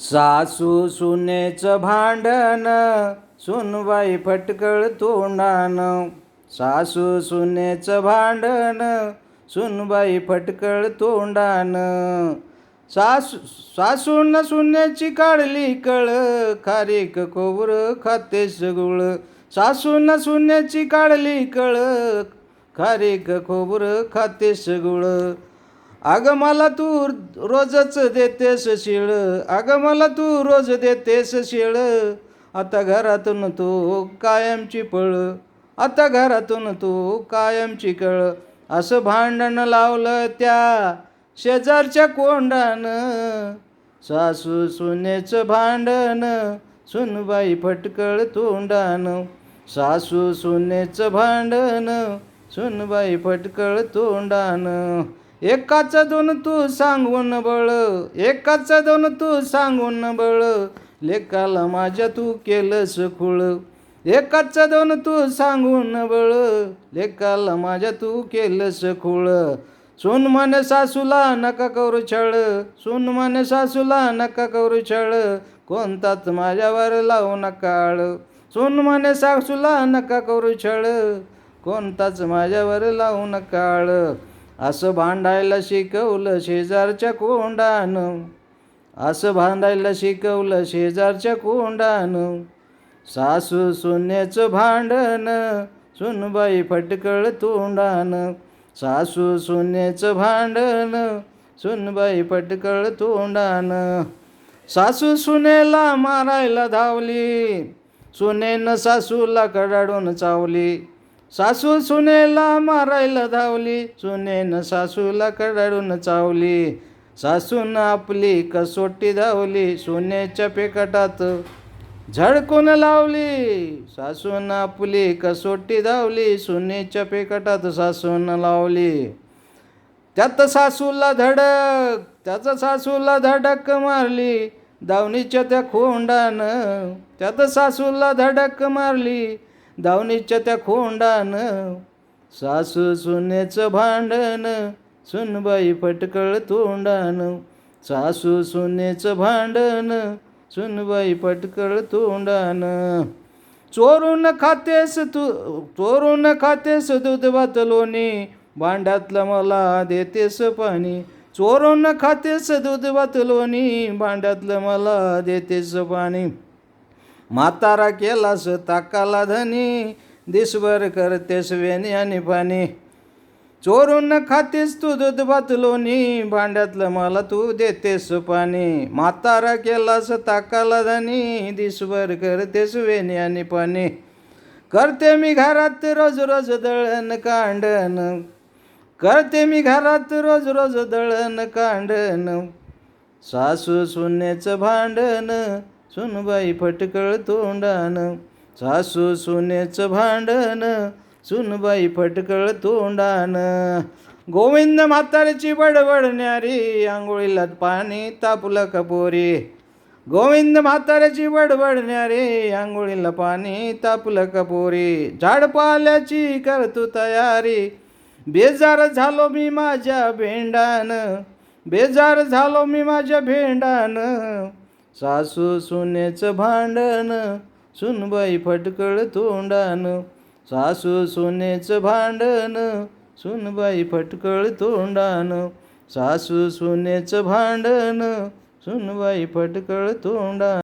सासू सुनेचं भांडण सुनबाई फटकळ तोंडान. सासू सुनेचं भांडण सुनबाई फटकळ तोंडान. सासू सासून सुन्याची काढली कळ खारीक खोबर खातेस गुळ सासून सुन्याची काढली कळ खारीक खोबर खातेस गुळ अगं मला तू रोजच देतेस शिळ. अगं मला तू रोज देतेस शिळ. आता घरातून तू कायमची पळ. आता घरातून तू कायमची कळ. असं भांडण लावलं त्या शेजारच्या कोंडानं. सासू सुनेचं भांडण सुनबाई फटकळ तोंडानं. सासू सुनेचं भांडण सुनबाई फटकळ तोंडानं. एकाच दोन तू सांगून बळ एकाच दोन तू सांगून बळ. लेकाला माझ्या तू केलंस खुळ एकाच दोन तू सांगून बळ. लेकाला माझ्या तू केलंस खुळ. सोन म्हणे सासूला नका करू छळ सून मन सासूला नका करू छळ. कोणताच माझ्यावर लावू नकाळ सून मन सासूला नका करू छळ. कोणताच माझ्यावर लावू नकाळ असं भांडायला शिकवलं शेजारच्या कोंडानं. असं भांडायला शिकवलं शेजारच्या कोंडानं. सासू सुन्याचं भांडण सुनबाई फटकळ तोंडानं. सासू सुन्याचं भांडण सुनबाई पटकळ तोंडानं. सासू सुनेला मारायला धावली सुनेनं सासूला कडाडून चावली. सासू सुनेला मारायला धावली. सुनेनं सासूला कडाडून चावली. सासून आपली कसोटी धावली. सोन्याच्या पेकटात झडकून लावली. सासून आपली कसोटी धावली. सोन्याच्या पेकटात सासून लावली. त्यात सासूला धडक त्याचं सासूला धडक मारली. दावणीच्या त्या खोंडानं त्यात सासूला धडक मारली. दावणीच्या त्या खोंडानं सासू सुनेचं भांडण सुनबाई फटकळ तोंडानं. सासू सुनेचं भांडण सुनबाई पटकळ तोंडानं. चोरून खातेस तू चोरून खातेस दूध भात लोणी भांड्यातलं मला देतेस पाणी. चोरून खातेस दूध भात लोणी भांड्यातलं मला देतेस पाणी. म्हातारा केलास ताकाला धनी दिसभर करतेस वेणी आणि पाणी. चोरून खातेस तू दूध भात लोणी भांड्यातलं मला तू देतेस पाणी. म्हातारा केलास ताकाला धनी दिसभर करतेस वेणी आणि पाणी. करते मी घरात रोज रोज दळण कांडण. करते मी घरात रोज रोज दळण कांडण. सासू सुनेचं भांडण. सुनबाई फटकळ तोंडानं सासू सुनेचं भांडण सुनबाई फटकळ तोंडानं. गोविंद म्हातारीची बडबडणारी आंघोळीला पाणी तापलं कपोरी. गोविंद म्हाताऱ्याची बडबडणारी आंघोळीला पाणी तापलं कपोरी. झाडपाल्याची करतो तयारी बेजार झालो मी माझ्या भेंडानं बेजार झालो मी माझ्या भेंडानं. सासू सुनेचं भांडण सुनबाई फटकळ तोंडान. सासू सुनेचं भांडण सुनबाई फटकळ तोंडान. सासू सुनेचं भांडण सुनबाई फटकळ तोंडान.